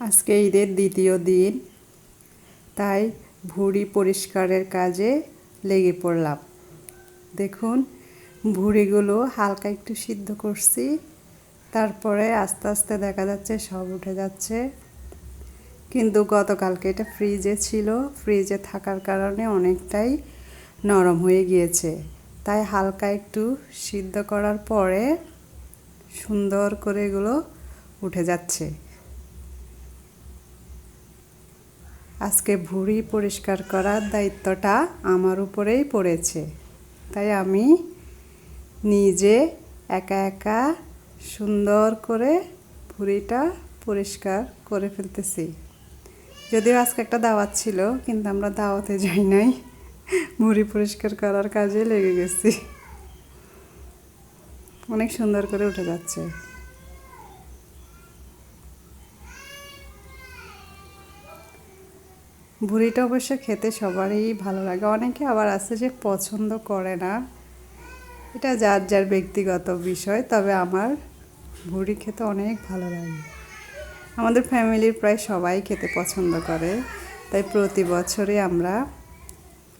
আজকে ঈদের দ্বিতীয় দিন, তাই ভুঁড়ি পরিষ্কারের কাজে লেগে পড়লাম। দেখুন, ভুঁড়িগুলো হালকা একটু সিদ্ধ করছি, তারপরে আস্তে আস্তে দেখা যাচ্ছে সব উঠে যাচ্ছে। কিন্তু গতকালকে এটা ফ্রিজে ছিল, ফ্রিজে থাকার কারণে অনেকটাই নরম হয়ে গিয়েছে। তাই হালকা একটু সিদ্ধ করার পরে সুন্দর করে এগুলো উঠে যাচ্ছে। আজকে ভুঁড়ি পরিষ্কার করার দায়িত্বটা আমার উপরেই পড়েছে। তাই আমি নিজে একা একা সুন্দর করে ভুঁড়িটা পরিষ্কার করে ফেলতেছি। যদিও আজকে একটা দাওয়াত ছিল, কিন্তু আমরা দাওয়াতে যাই নাই। ভুঁড়ি পরিষ্কার করার কাজে লেগে গেছি। অনেক সুন্দর করে উঠে যাচ্ছে। ভুড়িটা অবশ্য খেতে সবারই ভালো লাগে। অনেকে আবার আছে যে পছন্দ করে না। এটা যার যার ব্যক্তিগত বিষয়, তবে আমার ভুড়ি খেতে অনেক ভালো লাগে। আমাদের ফ্যামিলির প্রায় সবাই খেতে পছন্দ করে, তাই প্রতি বছরে আমরা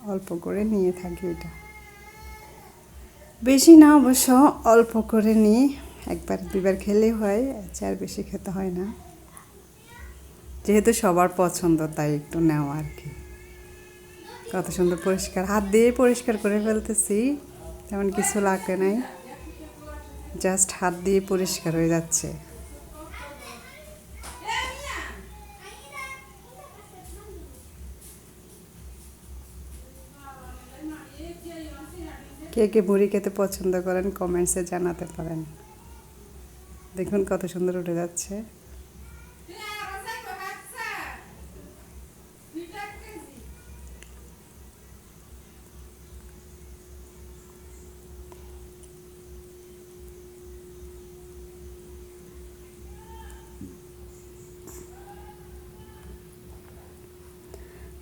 অল্প করে নিয়ে থাকি এটা। বেশি না অবশ্য, অল্প করে নিই। একবার দুবার খেলেই হয়, আর বেশি খেতে হয় না। যেহেতু সবার পছন্দ, তাই একটু নেওয়া আর কি। কত সুন্দর পরিষ্কার। হাত দিয়ে পরিষ্কার করে ফেলতেছি, তেমন কিছু লাগে নাই। জাস্ট হাত দিয়ে পরিষ্কার হয়ে যাচ্ছে। কে কে মুড়ি খেতে পছন্দ করেন কমেন্টসে জানাতে পারেন। দেখুন কত সুন্দর উঠে যাচ্ছে।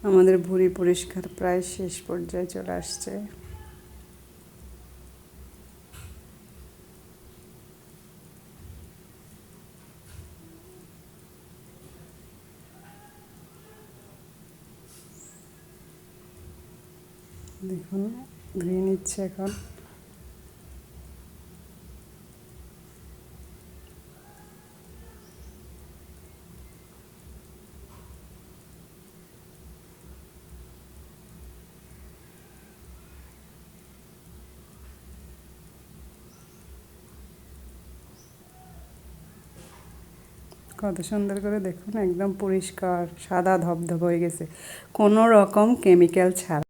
আমাদের ভুঁড়ি পরিষ্কার প্রায় শেষ পর্যায়ে চলে আসছে। দেখুন ধুয়ে নিচ্ছে এখন। কত সুন্দর করে দেখুন একদম পরিষ্কার সাদা ধবধব হয়ে গেছে। কোনো রকম কেমিক্যাল ছাড়া।